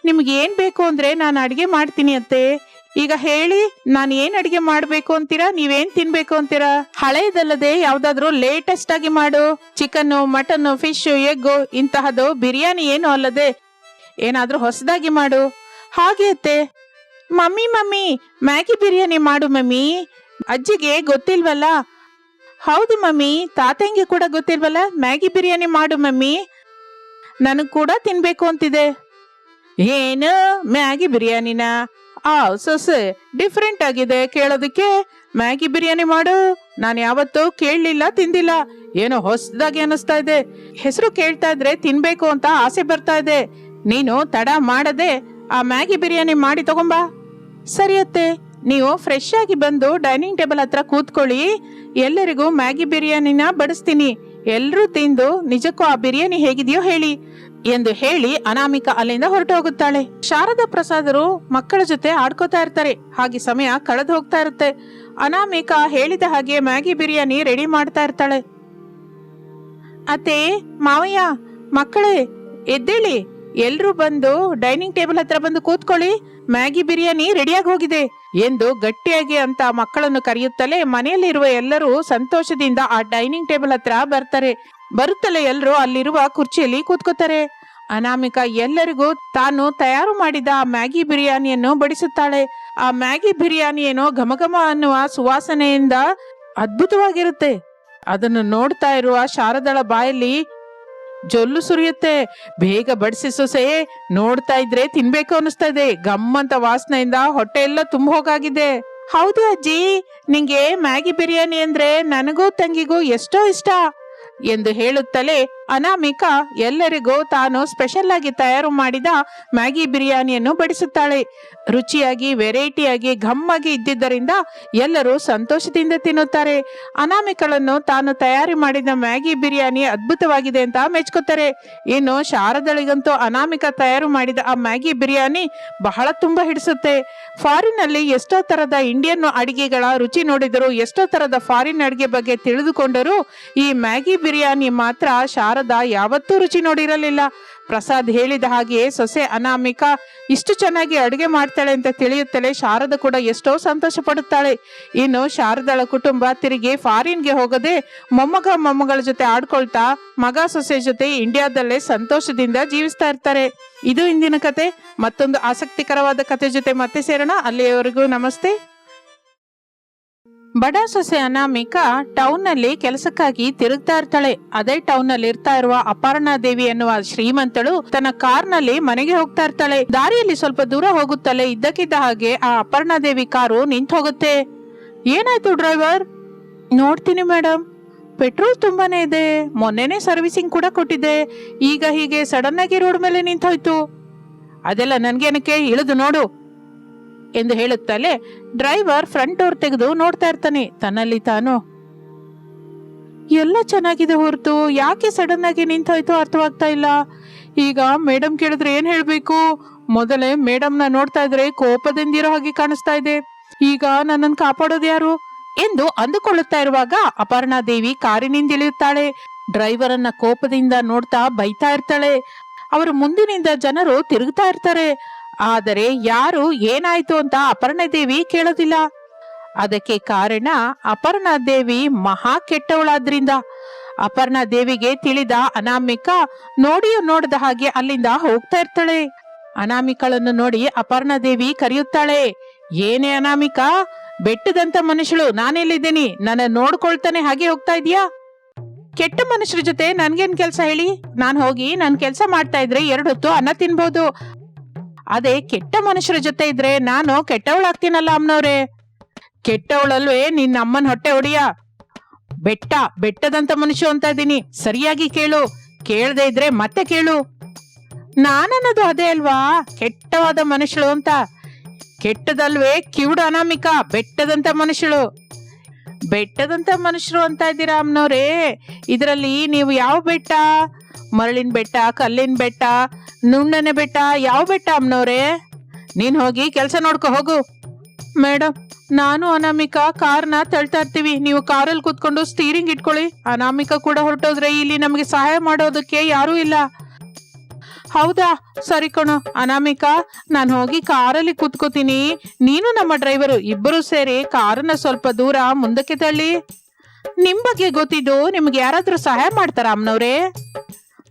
Speaker 1: ನಿಮ್ಗೆ ಏನ್ ಬೇಕು ಅಂದ್ರೆ ನಾನು ಅಡಿಗೆ ಮಾಡ್ತೀನಿ ಅತ್ತೆ. ಈಗ ಹೇಳಿ, ನಾನು ಏನ್ ಅಡಿಗೆ ಮಾಡ್ಬೇಕು ಅಂತೀರಾ? ನೀವೇನ್ ತಿನ್ಬೇಕು ಅಂತೀರಾ? ಹಳೆಯದಲ್ಲದೆ ಯಾವ್ದಾದ್ರು ಲೇಟೆಸ್ಟ್ ಆಗಿ ಮಾಡು. ಚಿಕನ್ ಮಟನ್ ಫಿಶ್ ಎಗ್ಗು ಇಂತಹದ್ದು ಬಿರಿಯಾನಿ ಏನು ಅಲ್ಲದೆ ಏನಾದ್ರೂ ಹೊಸದಾಗಿ ಮಾಡು. ಹಾಗೆ ಅತ್ತೆ. ಮಮ್ಮಿ ಮಮ್ಮಿ, ಮ್ಯಾಗಿ ಬಿರಿಯಾನಿ ಮಾಡು ಮಮ್ಮಿ. ಅಜ್ಜಿಗೆ ಗೊತ್ತಿಲ್ವಲ್ಲ? ಹೌದು ಮಮ್ಮಿ, ತಾತಂಗೆ ಕೂಡ ಗೊತ್ತಿಲ್ವಲ್ಲ? ಮ್ಯಾಗಿ ಬಿರಿಯಾನಿ ಮಾಡು ಮಮ್ಮಿ. ನನಗ್ ಕೂಡ ತಿನ್ಬೇಕು ಅಂತಿದೆ. ಏನು? ಮ್ಯಾಗಿ ಬಿರಿಯಾನಿನ? ಆ, ಸೊಸೆ ಡಿಫ್ರೆಂಟ್ ಆಗಿದೆ ಕೇಳೋದಕ್ಕೆ. ಮ್ಯಾಗಿ ಬಿರಿಯಾನಿ ಮಾಡು. ನಾನು ಯಾವತ್ತೂ ಕೇಳಲಿಲ್ಲ, ತಿಂದಿಲ್ಲ. ಏನೋ ಹೊಸದಾಗಿ ಅನಿಸ್ತಾ ಇದೆ. ಹೆಸರು ಕೇಳ್ತಾ ಇದ್ರೆ ತಿನ್ಬೇಕು ಅಂತ ಆಸೆ ಬರ್ತಾ ಇದೆ. ನೀನು ತಡ ಮಾಡದೆ ಆ ಮ್ಯಾಗಿ ಬಿರಿಯಾನಿ ಮಾಡಿ ತಗೊಂಬಾ. ಸರಿ ಅತ್ತೆ. ನೀವು ಫ್ರೆಶ್ ಆಗಿ ಬಂದು ಡೈನಿಂಗ್ ಟೇಬಲ್ ಹತ್ರ ಕೂತ್ಕೊಳ್ಳಿ. ಎಲ್ಲರಿಗೂ ಮ್ಯಾಗಿ ಬಿರಿಯಾನಿನ ಬಡಿಸ್ತೀನಿ. ಎಲ್ಲರೂ ತಿಂದು ನಿಜಕ್ಕೂ ಆ ಬಿರಿಯಾನಿ ಹೇಗಿದೆಯೋ ಹೇಳಿ ಎಂದು ಹೇಳಿ ಅನಾಮಿಕ ಅಲ್ಲಿಂದ ಹೊರಟು ಹೋಗುತ್ತಾಳೆ ಶಾರದಾ ಪ್ರಸಾದರು ಮಕ್ಕಳ ಜೊತೆ ಆಡ್ಕೋತಾ ಇರ್ತಾರೆ. ಹಾಗೆ ಸಮಯ ಕಳೆದು ಹೋಗ್ತಾ ಇರುತ್ತೆ. ಅನಾಮಿಕ ಹೇಳಿದ ಹಾಗೆ ಮ್ಯಾಗಿ ಬಿರಿಯಾನಿ ರೆಡಿ ಮಾಡ್ತಾ ಇರ್ತಾಳೆ. ಅತ್ತೆ, ಮಾವಯ್ಯ, ಮಕ್ಕಳೇ, ಎದ್ದೇಳಿ. ಎಲ್ರೂ ಬಂದು ಡೈನಿಂಗ್ ಟೇಬಲ್ ಹತ್ರ ಬಂದು ಕೂತ್ಕೊಳ್ಳಿ. ಮ್ಯಾಗಿ ಬಿರಿಯಾನಿ ರೆಡಿಯಾಗಿ ಹೋಗಿದೆ ಎಂದು ಗಟ್ಟಿಯಾಗಿ ಅಂತ ಮಕ್ಕಳನ್ನು ಕರೆಯುತ್ತಲೇ ಮನೆಯಲ್ಲಿರುವ ಎಲ್ಲರೂ ಸಂತೋಷದಿಂದ ಆ ಡೈನಿಂಗ್ ಟೇಬಲ್ ಹತ್ರ ಬರ್ತಾರೆ. ಬರುತ್ತಲೇ ಎಲ್ಲರೂ ಅಲ್ಲಿರುವ ಕುರ್ಚಿಯಲ್ಲಿ ಕೂತ್ಕೋತಾರೆ. ಅನಾಮಿಕಾ ಎಲ್ಲರಿಗೂ ತಾನು ತಯಾರು ಮಾಡಿದ ಆ ಮ್ಯಾಗಿ ಬಿರಿಯಾನಿಯನ್ನು ಬಡಿಸುತ್ತಾಳೆ. ಆ ಮ್ಯಾಗಿ ಬಿರಿಯಾನಿ ಏನೋ ಘಮಘಮ ಅನ್ನುವ ಸುವಾಸನೆಯಿಂದ ಅದ್ಭುತವಾಗಿರುತ್ತೆ. ಅದನ್ನು ನೋಡ್ತಾ ಇರುವ ಶಾರದಳ ಬಾಯಲ್ಲಿ ಜೊಲ್ಲು ಸುರಿಯುತ್ತೆ. ಬೇಗ ಬಡಿಸಿ ಸೊಸೆ, ನೋಡ್ತಾ ಇದ್ರೆ ತಿನ್ಬೇಕು ಅನಿಸ್ತಾ ಇದೆ. ಗಮ್ಮಂತ ವಾಸನೆಯಿಂದ ಹೊಟ್ಟೆ ಎಲ್ಲ ತುಂಬ ಹೋಗಾಗಿದೆ ಹೌದು ಅಜ್ಜಿ, ನಿಂಗೆ ಮ್ಯಾಗಿ ಬಿರಿಯಾನಿ ಅಂದ್ರೆ ನನಗೂ ತಂಗಿಗೂ ಎಷ್ಟೋ ಇಷ್ಟ ಎಂದು ಹೇಳುತ್ತಲೇ ಅನಾಮಿಕಾ ಎಲ್ಲರಿಗೂ ತಾನು ಸ್ಪೆಷಲ್ ಆಗಿ ತಯಾರು ಮಾಡಿದ ಮ್ಯಾಗಿ ಬಿರಿಯಾನಿಯನ್ನು ಬಡಿಸುತ್ತಾಳೆ. ರುಚಿಯಾಗಿ, ವೆರೈಟಿಯಾಗಿ, ಘಮ್ಮಾಗಿ ಇದ್ದಿದ್ದರಿಂದ ಎಲ್ಲರೂ ಸಂತೋಷದಿಂದ ತಿನ್ನುತ್ತಾರೆ. ಅನಾಮಿಕಳನ್ನು ತಾನು ತಯಾರಿ ಮಾಡಿದ ಮ್ಯಾಗಿ ಬಿರಿಯಾನಿ ಅದ್ಭುತವಾಗಿದೆ ಅಂತ ಮೆಚ್ಕೋತಾರೆ. ಇನ್ನು ಶಾರದಳಿಗಂತೂ ಅನಾಮಿಕ ತಯಾರು ಮಾಡಿದ ಆ ಮ್ಯಾಗಿ ಬಿರಿಯಾನಿ ಬಹಳ ತುಂಬ ಹಿಡಿಸುತ್ತೆ. ಫಾರಿನ್ ಅಲ್ಲಿ ಎಷ್ಟೋ ತರದ ಇಂಡಿಯನ್ ಅಡಿಗೆಗಳ ರುಚಿ ನೋಡಿದರೂ ಎಷ್ಟೋ ತರದ ಫಾರಿನ್ ಅಡಿಗೆ ಬಗ್ಗೆ ತಿಳಿದುಕೊಂಡರೂ ಈ ಮ್ಯಾಗಿ ಬಿರಿಯಾನಿ ಮಾತ್ರ ಶಾರ ಶಾರದಾ ಯಾವತ್ತೂ ರುಚಿ ನೋಡಿರಲಿಲ್ಲ. ಪ್ರಸಾದ್ ಹೇಳಿದ ಹಾಗೆ ಸೊಸೆ ಅನಾಮಿಕಾ ಇಷ್ಟು ಚೆನ್ನಾಗಿ ಅಡುಗೆ ಮಾಡ್ತಾಳೆ ಅಂತ ತಿಳಿಯುತ್ತಲೇ ಶಾರದ ಕೂಡ ಎಷ್ಟೋ ಸಂತೋಷ ಪಡುತ್ತಾಳೆ. ಇನ್ನು ಶಾರದಾಳ ಕುಟುಂಬ ತಿರುಗಿ ಫಾರಿನ್ಗೆ ಹೋಗದೆ ಮೊಮ್ಮಗ ಮೊಮ್ಮಗಳ ಜೊತೆ ಆಡ್ಕೊಳ್ತಾ ಮಗ ಸೊಸೆ ಜೊತೆ ಇಂಡಿಯಾದಲ್ಲೇ ಸಂತೋಷದಿಂದ ಜೀವಿಸ್ತಾ ಇರ್ತಾರೆ. ಇದು ಇಂದಿನ ಕತೆ. ಮತ್ತೊಂದು ಆಸಕ್ತಿಕರವಾದ ಕತೆ ಜೊತೆ ಮತ್ತೆ ಸೇರೋಣ. ಅಲ್ಲಿಯವರೆಗೂ ನಮಸ್ತೆ. ಬಡ ಸೊಸೆ ಅನಾಮಿಕಾ ಟೌನ್ನಲ್ಲಿ ಕೆಲಸಕ್ಕಾಗಿ ತಿರುಗ್ತಾ ಇರ್ತಾಳೆ ಅದೇ ಟೌನ್ನಲ್ಲಿ ಇರ್ತಾ ಇರುವ ಅಪರ್ಣಾ ದೇವಿ ಎನ್ನುವ ಶ್ರೀಮಂತಳು ತನ್ನ ಕಾರ್ನಲ್ಲಿ ಮನೆಗೆ ಹೋಗ್ತಾ ಇರ್ತಾಳೆ ದಾರಿಯಲ್ಲಿ ಸ್ವಲ್ಪ ದೂರ ಹೋಗುತ್ತಲೇ ಇದ್ದಕ್ಕಿದ್ದ ಹಾಗೆ ಆ ಅಪರ್ಣಾ ದೇವಿ ಕಾರು ನಿಂತು ಹೋಗುತ್ತೆ ಏನಾಯ್ತು ಡ್ರೈವರ್? ನೋಡ್ತೀನಿ ಮೇಡಮ್ ಪೆಟ್ರೋಲ್ ತುಂಬಾನೇ ಇದೆ. ಮೊನ್ನೆನೇ ಸರ್ವಿಸಿಂಗ್ ಕೂಡ ಕೊಟ್ಟಿದ್ದೆ. ಈಗ ಹೀಗೆ ಸಡನ್ ಆಗಿ ರೋಡ್ ಮೇಲೆ ನಿಂತೋಯ್ತು. ಅದೆಲ್ಲ ನನ್ಗೇನಕ್ಕೆ ಇಳಿದು ನೋಡು. ಎಂದು ಹೇಳುತ್ತಲೇ ಡ್ರೈವರ್ ಫ್ರಂಟ್ ಡೋರ್ ತೆಗೆದು ನೋಡ್ತಾ ಇರ್ತಾನೆ. ತನ್ನಲ್ಲಿ ತಾನು, ಎಲ್ಲ ಚೆನ್ನಾಗಿದೆ ಹೊರತು. ಯಾಕೆ ಸಡನ್ ಆಗಿ ನಿಂತೋಯ್ತು? ಅರ್ಥವಾಗ್ತಾ ಇಲ್ಲ. ಈಗ ಮೇಡಮ್ ಕೇಳಿದ್ರೆ ಏನ್ ಹೇಳ್ಬೇಕು? ಮೊದಲೇ ಮೇಡಮ್ನ ನೋಡ್ತಾ ಇದ್ರೆ ಕೋಪದಿಂದಿರೋ ಹಾಗೆ ಕಾಣಿಸ್ತಾ ಇದೆ. ಈಗ ನನ್ನನ್ನು ಕಾಪಾಡೋದು ಯಾರು? ಎಂದು ಅಂದುಕೊಳ್ಳುತ್ತಾ ಇರುವಾಗ ಅಪರ್ಣಾ ದೇವಿ ಕಾರಿನಿಂದ ಇಳಿಯುತ್ತಾಳೆ. ಡ್ರೈವರ್ ಅನ್ನ ಕೋಪದಿಂದ ನೋಡ್ತಾ ಬೈತಾ ಇರ್ತಾಳೆ. ಅವರ ಮುಂದಿನಿಂದ ಜನರು ತಿರುಗ್ತಾ ಇರ್ತಾರೆ. ಆದರೆ ಯಾರು ಏನಾಯ್ತು ಅಂತ ಅಪರ್ಣಾ ದೇವಿ ಕೇಳೋದಿಲ್ಲ. ಅದಕ್ಕೆ ಕಾರಣ ಅಪರ್ಣ ದೇವಿ ಮಹಾ ಕೆಟ್ಟವಳಾದ್ರಿಂದ. ಅಪರ್ಣ ದೇವಿಗೆ ತಿಳಿದ ಅನಾಮಿಕ ನೋಡಿಯೂ ನೋಡದ ಹಾಗೆ ಅಲ್ಲಿಂದ ಹೋಗ್ತಾ ಇರ್ತಾಳೆ. ಅನಾಮಿಕಳನ್ನು ನೋಡಿ ಅಪರ್ಣಾ ದೇವಿ ಕರೆಯುತ್ತಾಳೆ, ಏನೇ ಅನಾಮಿಕ, ಬೆಟ್ಟದಂತ ಮನುಷ್ಯಳು, ನಾನೆಲ್ಲಿದ್ದೀನಿ, ನನ್ನ ನೋಡ್ಕೊಳ್ತಾನೆ ಹಾಗೆ ಹೋಗ್ತಾ ಇದೀಯಾ ಕೆಟ್ಟ ಮನುಷ್ಯರ ಜೊತೆ ನನ್ಗೇನ್ ಕೆಲ್ಸ ಹೇಳಿ? ನಾನ್ ಹೋಗಿ ನನ್ ಕೆಲ್ಸ ಮಾಡ್ತಾ ಇದ್ರೆ ಎರಡು ಹೊತ್ತು ಅನ್ನ ತಿನ್ಬೋದು. ಅದೇ ಕೆಟ್ಟ ಮನುಷ್ಯರ ಜೊತೆ ಇದ್ರೆ ನಾನು ಕೆಟ್ಟವಳಾಗ್ತೀನಲ್ಲ ಅಮ್ಮನವ್ರೆ. ಕೆಟ್ಟವಳಲ್ವೇ ನಿನ್ನ ಅಮ್ಮನ ಹೊಟ್ಟೆ ಹೊಡಿಯ. ಬೆಟ್ಟ, ಬೆಟ್ಟದಂತ ಮನುಷ್ಯ ಅಂತ ಇದ್ದೀನಿ. ಸರಿಯಾಗಿ ಕೇಳು. ಕೇಳದೆ ಇದ್ರೆ ಮತ್ತೆ ಕೇಳು. ನಾನನ್ನೋದು ಅದೇ ಅಲ್ವಾ? ಕೆಟ್ಟವಾದ ಮನುಷ್ಯಳು ಅಂತ. ಕೆಟ್ಟದಲ್ವೇ ಕಿವುಡು ಅನಾಮಿಕ, ಬೆಟ್ಟದಂತ ಮನುಷ್ಯಳು. ಬೆಟ್ಟದಂತ ಮನುಷ್ಯರು ಅಂತ ಇದ್ದೀರಾ ಅಮ್ಮನವ್ರೇ? ಇದರಲ್ಲಿ ನೀವು ಯಾವ ಬೆಟ್ಟ? ಮರಳಿನ ಬೆಟ್ಟ, ಕಲ್ಲಿನ ಬೆಟ್ಟ, ನುಣ್ಣನೆ ಬೆಟ್ಟ, ಯಾವ ಬೆಟ್ಟ ಅಮ್ಮನವ್ರೆ? ನೀನ್ ಹೋಗಿ ಕೆಲಸ ನೋಡ್ಕೊ, ಹೋಗು. ಮೇಡಮ್ ನಾನು ಅನಾಮಿಕ ಕಾರ್ನ ತಳ್ತಾ ಇರ್ತೀವಿ. ನೀವು ಕಾರಲ್ಲಿ ಕೂತ್ಕೊಂಡು ಸ್ಟೀರಿಂಗ್ ಇಟ್ಕೊಳ್ಳಿ. ಅನಾಮಿಕ ಕೂಡ ಹೊರಟೋದ್ರೆ ಇಲ್ಲಿ ನಮಗೆ ಸಹಾಯ ಮಾಡೋದಕ್ಕೆ ಯಾರೂ ಇಲ್ಲ. ಹೌದಾ? ಸರಿ ಕಣೋ, ಅನಾಮಿಕಾ, ನಾನು ಹೋಗಿ ಕಾರಲ್ಲಿ ಕೂತ್ಕೋತೀನಿ. ನೀನು ನಮ್ಮ ಡ್ರೈವರು ಇಬ್ಬರು ಸೇರಿ ಕಾರನ್ನ ಸ್ವಲ್ಪ ದೂರ ಮುಂದಕ್ಕೆ ತಳ್ಳಿ. ನಿಮ್ ಬಗ್ಗೆ ಗೊತ್ತಿದ್ದು ನಿಮ್ಗೆ ಯಾರಾದ್ರೂ ಸಹಾಯ ಮಾಡ್ತಾರ ಅಮ್ಮನವ್ರೆ?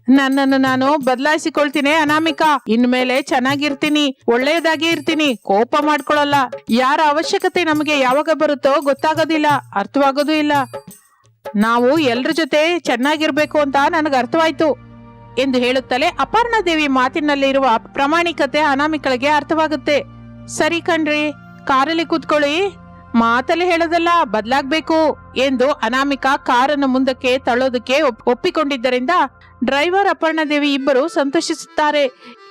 Speaker 1: ನನ್ನನ್ನು ನಾನು ಬದಲಾಯಿಸಿಕೊಳ್ತೀನಿ ಅನಾಮಿಕಾ. ಇನ್ಮೇಲೆ ಚೆನ್ನಾಗಿರ್ತೀನಿ, ಒಳ್ಳೆಯದಾಗಿ ಇರ್ತೀನಿ, ಕೋಪ ಮಾಡ್ಕೊಳಲ್ಲ ಯಾರ ಅವಶ್ಯಕತೆ ನಮಗೆ ಯಾವಾಗ ಬರುತ್ತೋ ಗೊತ್ತಾಗೋದಿಲ್ಲ, ಅರ್ಥವಾಗೋದು ಇಲ್ಲ. ನಾವು ಎಲ್ರ ಜೊತೆ ಚೆನ್ನಾಗಿರ್ಬೇಕು ಅಂತ ನನಗೆ ಅರ್ಥವಾಯ್ತು ಎಂದು ಹೇಳುತ್ತಲೇ ಅಪರ್ಣಾ ದೇವಿ ಮಾತಿನಲ್ಲಿರುವ ಪ್ರಾಮಾಣಿಕತೆ ಅನಾಮಿಕಳಿಗೆ ಅರ್ಥವಾಗುತ್ತೆ. ಸರಿ ಕಣ್ರಿ, ಕಾರಲ್ಲಿ ಕೂತ್ಕೊಳ್ಳಿ. ಮಾತಲ್ಲಿ ಹೇಳೋದಲ್ಲ, ಬದಲಾಗ್ಬೇಕು ಎಂದು ಅನಾಮಿಕಾ ಕಾರನ್ನು ಮುಂದಕ್ಕೆ ತಳ್ಳೋದಕ್ಕೆ ಒಪ್ಪಿಕೊಂಡಿದ್ದರಿಂದ ಡ್ರೈವರ್ ಅಪರ್ಣಾದೇವಿ ಇಬ್ಬರು ಸಂತೋಷಿಸುತ್ತಾರೆ.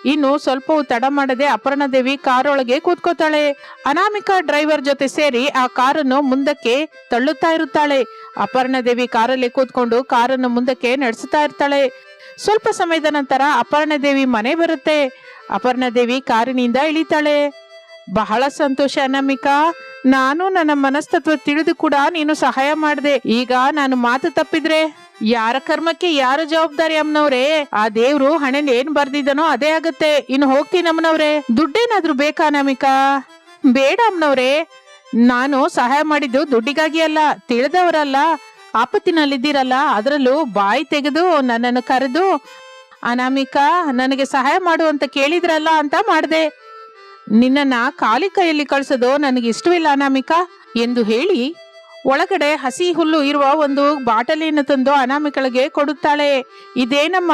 Speaker 1: ಇನ್ನು ಸ್ವಲ್ಪವೂ ತಡ ಮಾಡದೆ ಅಪರ್ಣಾದೇವಿ ಕಾರೊಳಗೆ ಕೂತ್ಕೋತಾಳೆ. ಅನಾಮಿಕಾ ಡ್ರೈವರ್ ಜೊತೆ ಸೇರಿ ಆ ಕಾರನ್ನು ಮುಂದಕ್ಕೆ ತಳ್ಳುತ್ತಾ ಇರುತ್ತಾಳೆ. ಅಪರ್ಣಾದೇವಿ ಕಾರಲ್ಲಿ ಕೂತ್ಕೊಂಡು ಕಾರನ್ನು ಮುಂದಕ್ಕೆ ನಡೆಸುತ್ತಾ ಇರ್ತಾಳೆ. ಸ್ವಲ್ಪ ಸಮಯದ ನಂತರ ಅಪರ್ಣಾದೇವಿ ಮನೆ ಬರುತ್ತೆ. ಅಪರ್ಣಾದೇವಿ ಕಾರಿನಿಂದ ಇಳಿತಾಳೆ. ಬಹಳ ಸಂತೋಷ ಅನಮಿಕಾ. ನಾನು ನನ್ನ ಮನಸ್ತತ್ವ ತಿಳಿದು ಕೂಡ ನೀನು ಸಹಾಯ ಮಾಡಿದೆ. ಈಗ ನಾನು ಮಾತು ತಪ್ಪಿದ್ರೆ ಯಾರ ಕರ್ಮಕ್ಕೆ ಯಾರ ಜವಾಬ್ದಾರಿ ಅಮ್ಮನವ್ರೆ? ಆ ದೇವ್ರು ಹಣ ಏನ್ ಬರ್ದಿದನೋ ಅದೇ ಆಗತ್ತೆ. ಇನ್ನು ಹೋಗ್ತೀನಿ ಅಮ್ಮನವ್ರೆ. ದುಡ್ಡೇನಾದ್ರೂ ಬೇಕಾ ಅನಮಿಕಾ? ಬೇಡ ಅಮ್ಮನವ್ರೆ. ನಾನು ಸಹಾಯ ಮಾಡಿದ್ದು ದುಡ್ಡಿಗಾಗಿ ಅಲ್ಲ, ತಿಳಿದವರಲ್ಲ. ಆಪತ್ತಿನಲ್ಲಿದ್ದೀರಲ್ಲ, ಅದರಲ್ಲೂ ಬಾಯಿ ತೆಗೆದು, ನನ್ನನ್ನು ಕರೆದು, ಅನಾಮಿಕಾ, ನನಗೆ ಸಹಾಯ ಮಾಡು ಅಂತ ಕೇಳಿದ್ರಲ್ಲ ಅಂತ ಮಾಡಿದೆ. ನಿನ್ನನ್ನ ಖಾಲಿ ಕೈಯಲ್ಲಿ ಕಳಿಸೋದು ನನಗೆ ಇಷ್ಟವಿಲ್ಲ ಅನಾಮಿಕಾ ಎಂದು ಹೇಳಿ, ಒಳಗಡೆ ಹಸಿ ಹುಲ್ಲು ಇರುವ ಒಂದು ಬಾಟಲಿಯನ್ನು ತಂದು ಅನಾಮಿಕಳಿಗೆ ಕೊಡುತ್ತಾಳೆ. ಇದೇನಮ್ಮ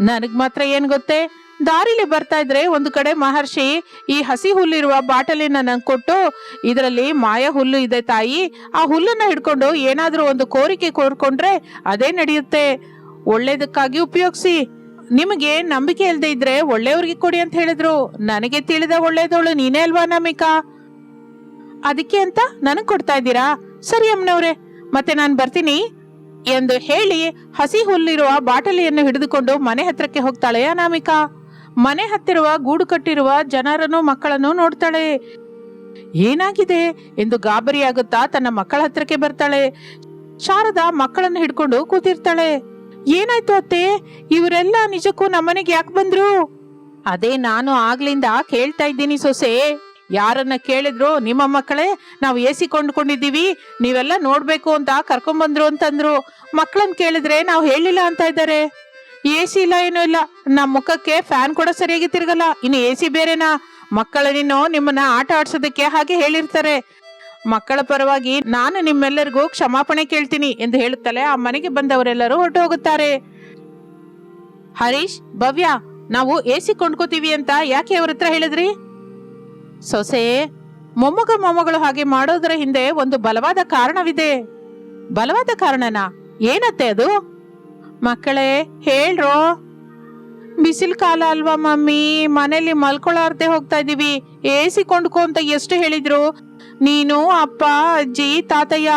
Speaker 1: ನನಗ್ ಮಾತ್ರ ಏನ್ ಗೊತ್ತೇ? ದಾರಿಲಿ ಬರ್ತಾ ಇದ್ರೆ ಒಂದು ಕಡೆ ಮಹರ್ಷಿ ಈ ಹಸಿ ಹುಲ್ಲಿರುವ ಬಾಟಲಿನ ನಂಗೆ ಕೊಟ್ಟು ಇದರಲ್ಲಿ ಮಾಯ ಹುಲ್ಲು ಇದೆ ತಾಯಿ, ಆ ಹುಲ್ಲನ್ನ ಹಿಡ್ಕೊಂಡು ಏನಾದ್ರೂ ಒಂದು ಕೋರಿಕೆ ಕೋರ್ಕೊಂಡ್ರೆ ಅದೇ ನಡೆಯುತ್ತೆ. ಒಳ್ಳೇದಕ್ಕಾಗಿ ಉಪಯೋಗಿಸಿ. ನಿಮಗೆ ನಂಬಿಕೆ ಇಲ್ಲದೆ ಇದ್ರೆ ಒಳ್ಳೆಯವ್ರಿಗೆ ಕೊಡಿ ಅಂತ ಹೇಳಿದ್ರು. ನನಗೆ ತಿಳಿದ ಒಳ್ಳೇದವಳು ನೀನೇ ಅಲ್ವಾ ನಮಿಕಾ? ಅದಕ್ಕೆ ಅಂತ ನನಗ್ ಕೊಡ್ತಾ ಇದ್ದೀರಾ? ಸರಿ ಅಮ್ಮನವ್ರೆ, ಮತ್ತೆ ನಾನು ಬರ್ತೀನಿ. ಎಂದು ಹೇಳಿ ಹಸಿ ಹುಲ್ಲಿರುವ ಬಾಟಲಿಯನ್ನು ಹಿಡಿದುಕೊಂಡು ಮನೆ ಹತ್ರಕ್ಕೆ ಹೋಗ್ತಾಳೆ ಅನಾಮಿಕಾ ಮನೆ ಹತ್ತಿರುವ, ಗೂಡು ಕಟ್ಟಿರುವ ಜನರನ್ನು, ಮಕ್ಕಳನ್ನು ನೋಡ್ತಾಳೆ. ಏನಾಗಿದೆ ಎಂದು ಗಾಬರಿಯಾಗುತ್ತಾ ತನ್ನ ಮಕ್ಕಳ ಹತ್ರಕ್ಕೆ ಬರ್ತಾಳೆ. ಶಾರದಾ ಮಕ್ಕಳನ್ನು ಹಿಡ್ಕೊಂಡು ಕೂತಿರ್ತಾಳೆ. ಏನಾಯ್ತು ಅತ್ತೆ? ಇವರೆಲ್ಲ ನಿಜಕ್ಕೂ ನಮ್ಮನೆಗೆ ಯಾಕೆ ಬಂದ್ರು? ಅದೇ ನಾನು ಆಗ್ಲಿಂದ ಕೇಳ್ತಾ ಇದ್ದೀನಿ ಸೊಸೆ. ಯಾರನ್ನ ಕೇಳಿದ್ರು ನಿಮ್ಮ ಮಕ್ಕಳೇ, ನಾವು ಎ ಸಿ ಕೊಂಡ್ಕೊಂಡಿದ್ದೀವಿ ನೀವೆಲ್ಲ ನೋಡ್ಬೇಕು ಅಂತ ಕರ್ಕೊಂಬಂದ್ರು ಅಂತಂದ್ರು. ಮಕ್ಕಳನ್ನ ಕೇಳಿದ್ರೆ ನಾವು ಹೇಳಿಲ್ಲ ಅಂತ ಇದ್ದಾರೆ. ಎ ಸಿ ಇಲ್ಲ, ಏನೂ ಇಲ್ಲ. ನಮ್ಮ ಮುಖಕ್ಕೆ ಫ್ಯಾನ್ ಕೂಡ ಸರಿಯಾಗಿ ತಿರುಗಲ್ಲ. ಇನ್ನು ಎ ಸಿ ಬೇರೆನಾ? ಮಕ್ಕಳನ್ನ ನಿಮ್ಮನ್ನ ಆಟ ಆಡ್ಸೋದಕ್ಕೆ ಹಾಗೆ ಹೇಳಿರ್ತಾರೆ. ಮಕ್ಕಳ ಪರವಾಗಿ ನಾನು ನಿಮ್ಮೆಲ್ಲರಿಗೂ ಕ್ಷಮಾಪಣೆ ಕೇಳ್ತೀನಿ ಎಂದು ಹೇಳುತ್ತಲೇ ಆ ಮನೆಗೆ ಬಂದವರೆಲ್ಲರೂ ಹೊರಟು ಹೋಗುತ್ತಾರೆ ಹರೀಶ್, ಭವ್ಯ, ನಾವು ಎ ಸಿ ಕೊಂಡ್ಕೋತೀವಿ ಅಂತ ಯಾಕೆ ಅವ್ರ ಹತ್ರ ಹೇಳಿದ್ರಿ? ಸೊಸೆ, ಮೊಮ್ಮಗ ಮೊಮ್ಮಗಳು ಹಾಗೆ ಮಾಡೋದರ ಹಿಂದೆ ಒಂದು ಬಲವಾದ ಕಾರಣವಿದೆ. ಬಲವಾದ ಕಾರಣನಾ? ಏನತ್ತೆ ಅದು? ಮಕ್ಕಳೇ, ಹೇಳ್ರೋ? ಬಿಸಿಲು ಕಾಲ ಅಲ್ವಾ ಮಮ್ಮಿ? ಮನೇಲಿ ಮಲ್ಕೊಳಾರ್ದೆ ಹೋಗ್ತಾ ಇದೀವಿ. ಎ ಸಿ ಕೊಂಡ್ಕೊ ಅಂತ ಎಷ್ಟು ಹೇಳಿದ್ರು? ನೀನು, ಅಪ್ಪ, ಅಜ್ಜಿ, ತಾತಯ್ಯ,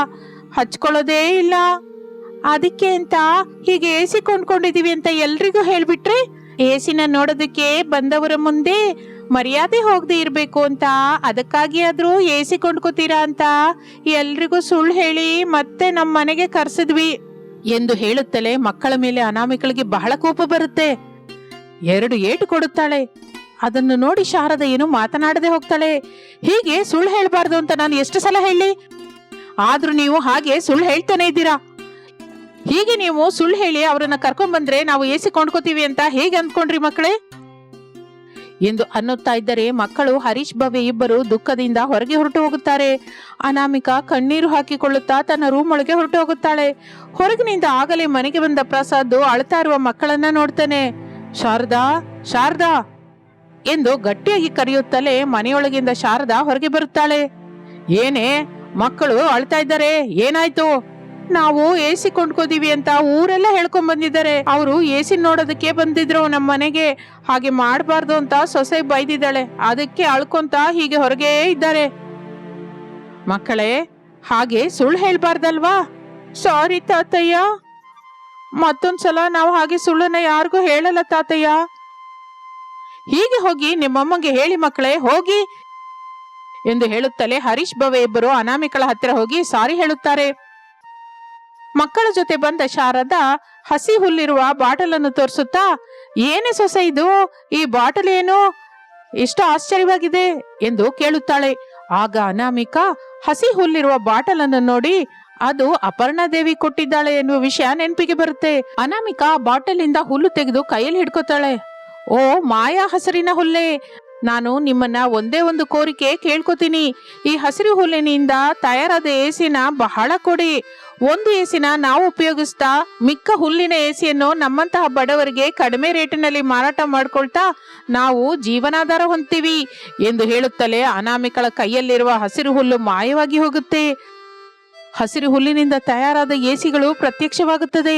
Speaker 1: ಹಚ್ಕೊಳ್ಳೋದೇ ಇಲ್ಲ. ಅದಕ್ಕೆ ಅಂತ ಹೀಗೆ ಎಸಿ ಕೊಂಡ್ಕೊಂಡಿದೀವಿ ಅಂತ ಎಲ್ರಿಗೂ ಹೇಳ್ಬಿಟ್ರೆ? ಎಸಿನ ಸಿನ ನೋಡೋದಕ್ಕೆ ಬಂದವರ ಮುಂದೆ ಮರ್ಯಾದೆ ಹೋಗದೆ ಇರಬೇಕು ಅಂತ. ಅದಕ್ಕಾಗಿ ಆದರೂ ಎ ಸಿ ಕೊಂಡ್ಕೋತೀರಾ ಅಂತ ಎಲ್ರಿಗೂ ಸುಳ್ಳು ಹೇಳಿ ಮತ್ತೆ ನಮ್ಮ ಮನೆಗೆ ಕರ್ಸಿದ್ವಿ. ಎಂದು ಹೇಳುತ್ತಲೇ ಮಕ್ಕಳ ಮೇಲೆ ಅನಾಮಿಕಳಿಗೆ ಬಹಳ ಕೋಪ ಬರುತ್ತೆ. ಎರಡು ಏಟು ಕೊಡುತ್ತಾಳೆ. ಅದನ್ನು ನೋಡಿ ಶಾರದ ಏನು ಮಾತನಾಡದೆ ಹೋಗ್ತಾಳೆ. ಹೀಗೆ ಸುಳ್ಳು ಹೇಳಬಾರ್ದು ಅಂತ ನಾನು ಎಷ್ಟು ಸಲ ಹೇಳಿ? ಆದ್ರೂ ನೀವು ಹಾಗೆ ಸುಳ್ಳು ಹೇಳ್ತಾನೆ ಇದ್ದೀರಾ? ಹೀಗೆ ನೀವು ಸುಳ್ಳು ಹೇಳಿ ಅವರನ್ನ ಕರ್ಕೊಂಡ್ ಬಂದ್ರೆ ನಾವು ಎಸಿ ಕೊಂಡ್ಕೋತೀವಿ ಅಂತ ಹೇಗೆ ಅಂದ್ಕೊಂಡ್ರಿ ಮಕ್ಕಳೇ? ಎಂದು ಅನ್ನುತ್ತಾ ಇದ್ದರೆ ಮಕ್ಕಳು ಹರೀಶ್ ಭವ್ಯ ಇಬ್ಬರು ದುಃಖದಿಂದ ಹೊರಗೆ ಹೊರಟು ಹೋಗುತ್ತಾರೆ. ಅನಾಮಿಕಾ ಕಣ್ಣೀರು ಹಾಕಿಕೊಳ್ಳುತ್ತಾ ತನ್ನ ರೂಮ್ ಒಳಗೆ ಹೊರಟು ಹೋಗುತ್ತಾಳೆ. ಹೊರಗಿನಿಂದ ಆಗಲೇ ಮನೆಗೆ ಬಂದ ಪ್ರಸಾದ್ ಅಳ್ತಾ ಇರುವ ಮಕ್ಕಳನ್ನ ನೋಡ್ತಾನೆ. ಶಾರದಾ ಶಾರದಾ ಎಂದು ಗಟ್ಟಿಯಾಗಿ ಕರೆಯುತ್ತಲೇ ಮನೆಯೊಳಗಿಂದ ಶಾರದಾ ಹೊರಗೆ ಬರುತ್ತಾಳೆ. ಏನೇ, ಮಕ್ಕಳು ಅಳ್ತಾ ಇದ್ದಾರೆ, ಏನಾಯ್ತು? ನಾವು ಎ ಸಿ ಕೊಂಡ್ಕೋದೀವಿ ಅಂತ ಊರೆಲ್ಲ ಹೇಳ್ಕೊಂಡ್ ಬಂದಿದ್ದಾರೆ. ಅವರು ಎ ಸಿ ನೋಡೋದಕ್ಕೆ ಬಂದಿದ್ರು ನಮ್ಮ ಮನೆಗೆ. ಹಾಗೆ ಮಾಡಬಾರ್ದು ಅಂತ ಸೊಸೆ ಬೈದಿದ್ದಾಳೆ. ಅದಕ್ಕೆ ಅಳ್ಕೊಂತ ಹೀಗೆ ಹೊರಗೆ ಇದ್ದಾರೆ. ಮಕ್ಕಳೇ, ಹಾಗೆ ಸುಳ್ಳು ಹೇಳ್ಬಾರ್ದಲ್ವಾ? ಸಾರಿ ತಾತಯ್ಯ. ಮತ್ತೊಂದ್ಸಲ ನಾವು ಹಾಗೆ ಸುಳ್ಳನ್ನ ಯಾರಿಗೂ ಹೇಳಲ್ಲ ತಾತಯ್ಯ. ಹೀಗೆ ಹೋಗಿ ನಿಮ್ಮಮ್ಮಗೆ ಹೇಳಿ ಮಕ್ಕಳೇ, ಹೋಗಿ. ಎಂದು ಹೇಳುತ್ತಲೇ ಹರೀಶ್ ಭವೆ ಇಬ್ಬರು ಅನಾಮಿಕಳ ಹತ್ತಿರ ಹೋಗಿ ಸಾರಿ ಹೇಳುತ್ತಾರೆ. ಮಕ್ಕಳ ಜೊತೆ ಬಂದ ಶಾರದಾ ಹಸಿ ಹುಲ್ಲಿರುವ ಬಾಟಲನ್ನು ತೋರಿಸುತ್ತಾ, ಏನೇ ಸೊಸೆ ಇದು? ಈ ಬಾಟಲ್ ಏನು? ಎಷ್ಟು ಆಶ್ಚರ್ಯವಾಗಿದೆ ಎಂದು ಕೇಳುತ್ತಾಳೆ. ಆಗ ಅನಾಮಿಕಾ ಹಸಿ ಹುಲ್ಲಿರುವ ಬಾಟಲ್ ಅನ್ನು ನೋಡಿ, ಅದು ಅಪರ್ಣಾ ದೇವಿ ಕೊಟ್ಟಿದ್ದಾಳೆ ಎನ್ನುವ ವಿಷಯ ನೆನಪಿಗೆ ಬರುತ್ತೆ. ಅನಾಮಿಕಾ ಬಾಟಲಿಂದ ಹುಲ್ಲು ತೆಗೆದು ಕೈಯಲ್ಲಿ ಹಿಡ್ಕೋತಾಳೆ. ಓ, ಮಾಯಾ ಹಸಿರಿನ ಹುಲ್ಲೆ! ನಾನು ನಿಮ್ಮನ್ನ ಒಂದೇ ಒಂದು ಕೋರಿಕೆ ಕೇಳ್ಕೊತೀನಿ. ಈ ಹಸಿರು ಹುಲ್ಲಿನಿಂದ ತಯಾರಾದ ಏಸಿನ ಬಹಳ ಕೊಡಿ. ಒಂದು ಏಸಿನ ನಾವು ಉಪಯೋಗಿಸ್ತಾ ಮಿಕ್ಕ ಹುಲ್ಲಿನ ಎಸಿಯನ್ನು ನಮ್ಮಂತಹ ಬಡವರಿಗೆ ಕಡಿಮೆ ರೇಟಿನಲ್ಲಿ ಮಾರಾಟ ಮಾಡ್ಕೊಳ್ತಾ ನಾವು ಜೀವನಾಧಾರ ಹೊಂದ್ತೀವಿ ಎಂದು ಹೇಳುತ್ತಲೇ ಅನಾಮಿಕಳ ಕೈಯಲ್ಲಿರುವ ಹಸಿರು ಹುಲ್ಲು ಮಾಯವಾಗಿ ಹೋಗುತ್ತೆ. ಹಸಿರು ಹುಲ್ಲಿನಿಂದ ತಯಾರಾದ ಏಸಿಗಳು ಪ್ರತ್ಯಕ್ಷವಾಗುತ್ತದೆ.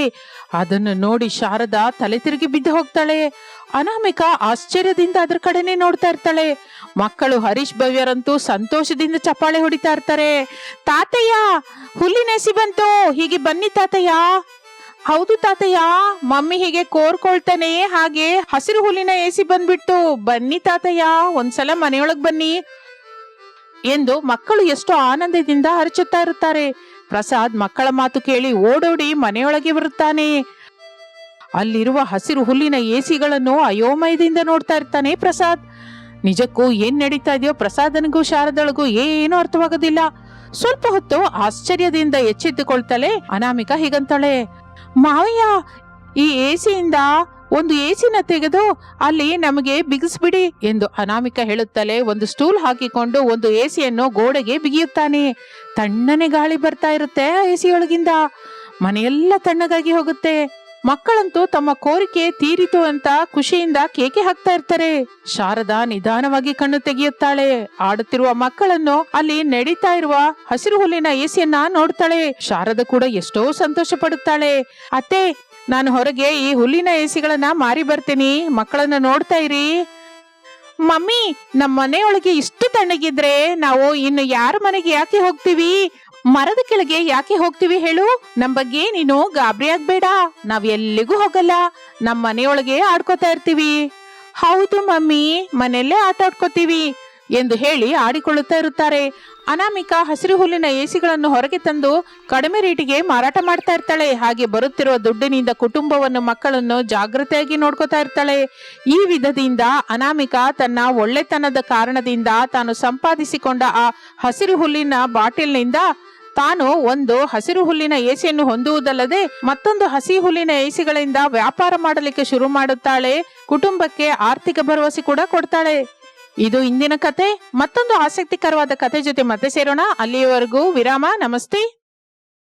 Speaker 1: ಅದನ್ನು ನೋಡಿ ಶಾರದಾ ತಲೆ ತಿರುಗಿ ಬಿದ್ದು ಹೋಗ್ತಾಳೆ. ಅನಾಮಿಕ ಆಶ್ಚರ್ಯದಿಂದ ಅದರ ಕಡೆನೆ ನೋಡ್ತಾ ಇರ್ತಾಳೆ. ಮಕ್ಕಳು ಹರೀಶ್ ಭವ್ಯರಂತೂ ಸಂತೋಷದಿಂದ ಚಪ್ಪಾಳೆ ಹೊಡಿತಾ ಇರ್ತಾರೆ. ತಾತಯ್ಯ, ಹುಲ್ಲಿನ ಎಸಿ ಬಂತು. ಹೀಗೆ ಬನ್ನಿ ತಾತಯ್ಯ. ಹೌದು ತಾತಯ್ಯ, ಮಮ್ಮಿ ಹೀಗೆ ಕೋರ್ಕೊಳ್ತಾನೆ. ಹಾಗೆ ಹಸಿರು ಹುಲ್ಲಿನ ಎಸಿ ಬಂದ್ಬಿಟ್ಟು ಬನ್ನಿ ತಾತಯ್ಯ. ಒಂದ್ಸಲ ಮನೆಯೊಳಗ್ ಬನ್ನಿ. ಎಂದು ಮಕ್ಕಳು ಎಷ್ಟೋ ಆನಂದದಿಂದ ಹರಚುತ್ತಾ ಇರುತ್ತಾರೆ. ಪ್ರಸಾದ್ ಮಕ್ಕಳ ಮಾತು ಕೇಳಿ ಓಡೋಡಿ ಮನೆಯೊಳಗೆ ಬರುತ್ತಾನೆ. ಅಲ್ಲಿರುವ ಹಸಿರು ಹುಲ್ಲಿನ ಎಸಿಗಳನ್ನು ಅಯೋಮಯದಿಂದ ನೋಡ್ತಾ ಇರ್ತಾನೆ ಪ್ರಸಾದ್. ನಿಜಕ್ಕೂ ಏನ್ ನಡೀತಾ ಇದೆಯೋ ಪ್ರಸಾದನಿಗೂ ಶಾರದಳಿಗೂ ಏನೂ ಅರ್ಥವಾಗೋದಿಲ್ಲ. ಸ್ವಲ್ಪ ಹೊತ್ತು ಆಶ್ಚರ್ಯದಿಂದ ಎಚ್ಚೆತ್ತುಕೊಳ್ತಾಳೆ ಅನಾಮಿಕ ಹೀಗಂತಾಳೆ. ಮಾವಯ್ಯ, ಈ ಎಸಿಯಿಂದ ಒಂದು ಎಸಿನ ತೆಗೆದು ಅಲ್ಲಿ ನಮಗೆ ಬಿಗಿಸ್ಬಿಡಿ ಎಂದು ಅನಾಮಿಕ ಹೇಳುತ್ತಲೇ ಒಂದು ಸ್ಟೂಲ್ ಹಾಕಿಕೊಂಡು ಒಂದು ಎಸಿಯನ್ನು ಗೋಡೆಗೆ ಬಿಗಿಯುತ್ತಾನೆ. ತಣ್ಣನೆ ಗಾಳಿ ಬರ್ತಾ ಇರುತ್ತೆ ಆ ಎಸಿಯೊಳಗಿಂದ ಮನೆಯೆಲ್ಲ ತಣ್ಣಗಾಗಿ ಹೋಗುತ್ತೆ. ಮಕ್ಕಳಂತೂ ತಮ್ಮ ಕೋರಿಕೆ ತೀರಿತು ಅಂತ ಖುಷಿಯಿಂದ ಕೇಕೆ ಹಾಕ್ತಾ ಇರ್ತಾರೆ. ಶಾರದಾ ನಿಧಾನವಾಗಿ ಕಣ್ಣು ತೆಗೆಯುತ್ತಾಳೆ. ಆಡುತ್ತಿರುವ ಮಕ್ಕಳನ್ನು ಅಲ್ಲಿ ನಡೀತಾ ಇರುವ ಹಸಿರು ಹುಲ್ಲಿನ ಎಸಿಯನ್ನ ನೋಡ್ತಾಳೆ. ಶಾರದ ಕೂಡ ಎಷ್ಟೋ ಸಂತೋಷ ಪಡುತ್ತಾಳೆ. ಅತ್ತೆ ನಾನು ಹೊರಗೆ ಈ ಹುಲ್ಲಿನ ಎಸಿಗಳನ್ನ ಮಾರಿ ಬರ್ತೀನಿ. ಮಕ್ಕಳನ್ನ ನೋಡ್ತಾ ಇರಿ. ಮಮ್ಮಿ ನಮ್ಮ ಮನೆಯೊಳಗೆ ಇಷ್ಟು ತಣ್ಣಗಿದ್ರೆ ನಾವು ಇನ್ನು ಯಾರ ಮನೆಗೆ ಯಾಕೆ ಹೋಗ್ತೀವಿ? ಮರದ ಕೆಳಗೆ ಯಾಕೆ ಹೋಗ್ತೀವಿ ಹೇಳು? ನಮ್ ಬಗ್ಗೆ ನೀನು ಗಾಬರಿ ಆಗ್ಬೇಡ. ನಾವ್ ಎಲ್ಲಿಗೂ ಹೋಗಲ್ಲ. ನಮ್ ಮನೆಯೊಳಗೆ ಆಡ್ಕೋತಾ ಇರ್ತೀವಿ. ಹೌದು ಮಮ್ಮಿ, ಮನೆಯಲ್ಲೇ ಆಟ ಆಡ್ಕೋತೀವಿ. ಎಂದು ಹೇಳಿ ಆಡಿಕೊಳ್ಳುತ್ತಾ ಇರುತ್ತಾರೆ. ಅನಾಮಿಕಾ ಹಸಿರು ಹುಲ್ಲಿನ ಎಸಿಗಳನ್ನು ಹೊರಗೆ ತಂದು ಕಡಿಮೆ ರೇಟಿಗೆ ಮಾರಾಟ ಮಾಡ್ತಾ ಇರ್ತಾಳೆ. ಹಾಗೆ ಬರುತ್ತಿರುವ ದುಡ್ಡಿನಿಂದ ಕುಟುಂಬವನ್ನು ಮಕ್ಕಳನ್ನು ಜಾಗ್ರತೆಯಾಗಿ ನೋಡ್ಕೋತಾ ಇರ್ತಾಳೆ. ಈ ವಿಧದಿಂದ ಅನಾಮಿಕಾ ತನ್ನ ಒಳ್ಳೆತನದ ಕಾರಣದಿಂದ ತಾನು ಸಂಪಾದಿಸಿಕೊಂಡ ಆ ಹಸಿರು ಹುಲ್ಲಿನ ಬಾಟಿಲ್ನಿಂದ ತಾನು ಒಂದು ಹಸಿರು ಹುಲ್ಲಿನ ಏಸಿಯನ್ನು ಹೊಂದುವುದಲ್ಲದೆ ಮತ್ತೊಂದು ಹಸಿ ಹುಲ್ಲಿನ ಏಸಿಗಳಿಂದ ವ್ಯಾಪಾರ ಮಾಡಲಿಕ್ಕೆ ಶುರು ಮಾಡುತ್ತಾಳೆ. ಕುಟುಂಬಕ್ಕೆ ಆರ್ಥಿಕ ಭರವಸೆ ಕೂಡ ಕೊಡ್ತಾಳೆ. ಇದು ಇಂದಿನ ಕತೆ ಮತ್ತೊಂದು ಆಸಕ್ತಿಕರವಾದ ಕತೆ ಜೊತೆ ಮತ್ತೆ ಸೇರೋಣ. ಅಲ್ಲಿಯವರೆಗೂ ವಿರಾಮ ನಮಸ್ತೆ.